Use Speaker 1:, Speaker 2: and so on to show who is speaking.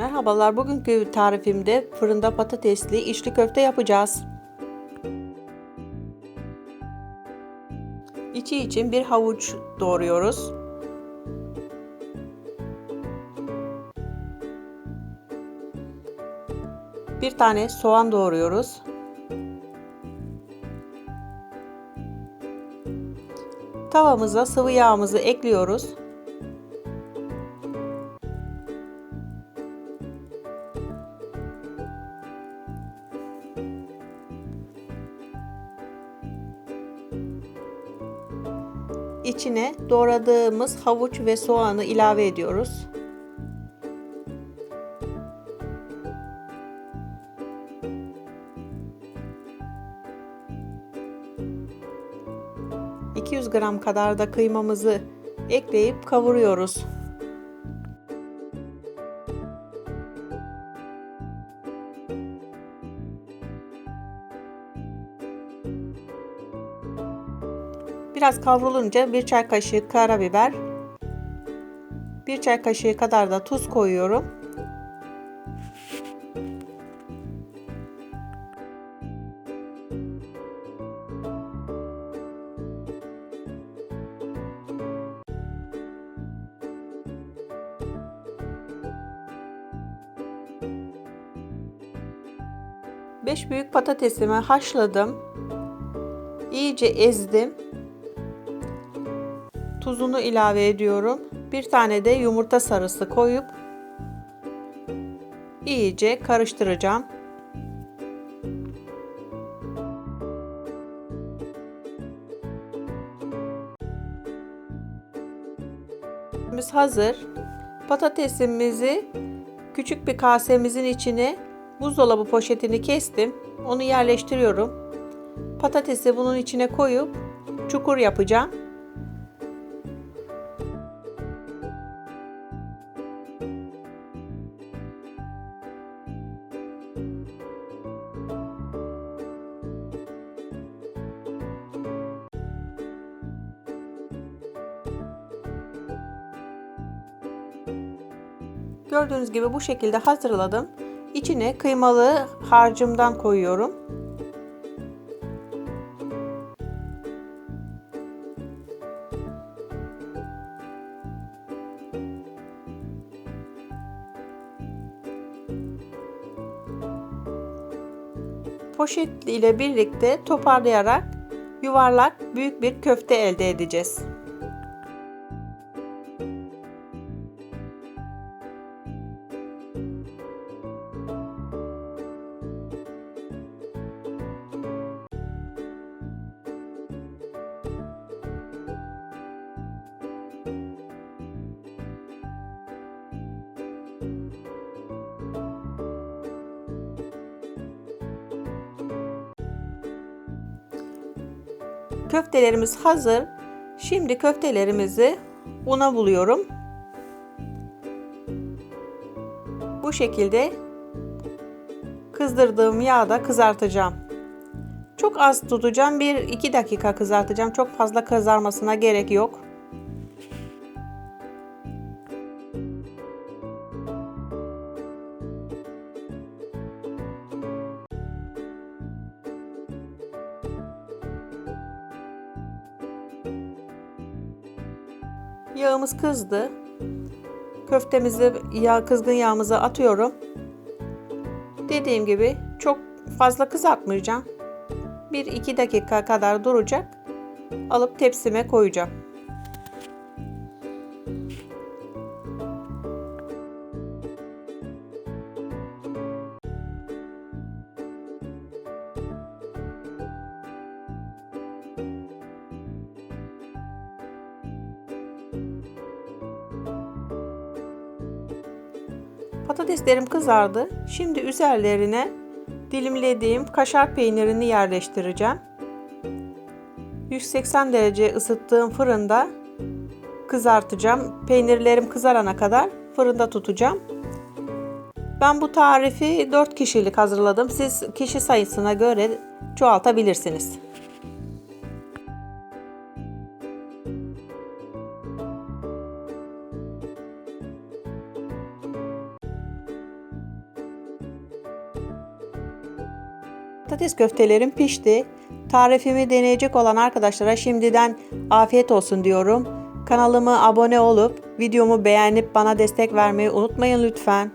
Speaker 1: Merhabalar, bugünkü tarifimde fırında patatesli içli köfte yapacağız. İçi için bir havuç doğruyoruz. Bir tane soğan doğruyoruz. Tavamıza sıvı yağımızı ekliyoruz. İçine doğradığımız havuç ve soğanı ilave ediyoruz. ...200 gram kadar da kıymamızı ekleyip kavuruyoruz. Biraz kavrulunca bir çay kaşığı karabiber, bir çay kaşığı kadar da tuz koyuyorum. Beş büyük patatesimi haşladım. İyice ezdim. Tuzunu ilave ediyorum. Bir tane de yumurta sarısı koyup iyice karıştıracağım. Biz hazır. Patatesimizi küçük bir kasemizin içine buzdolabı poşetini kestim. Onu yerleştiriyorum. Patatesi bunun içine koyup çukur yapacağım. Gördüğünüz gibi bu şekilde hazırladım. İçine kıymalı harcımdan koyuyorum. Poşet ile birlikte toparlayarak yuvarlak büyük bir köfte elde edeceğiz. Köftelerimiz hazır. Şimdi köftelerimizi una buluyorum. Bu şekilde kızdırdığım yağda kızartacağım. Çok az tutacağım. 1-2 dakika kızartacağım. Çok fazla kızarmasına gerek yok. Yağımız kızdı. Köftemizi yağ kızgın yağımıza atıyorum. Dediğim gibi çok fazla kızartmayacağım. 1-2 dakika kadar duracak. Alıp tepsime koyacağım. Patateslerim kızardı. Şimdi üzerlerine dilimlediğim kaşar peynirini yerleştireceğim. 180 derece ısıttığım fırında kızartacağım. Peynirlerim kızarana kadar fırında tutacağım. Ben bu tarifi 4 kişilik hazırladım. Siz kişi sayısına göre çoğaltabilirsiniz. Patates köftelerim pişti. Tarifimi deneyecek olan arkadaşlara şimdiden afiyet olsun diyorum. Kanalıma abone olup videomu beğenip bana destek vermeyi unutmayın lütfen.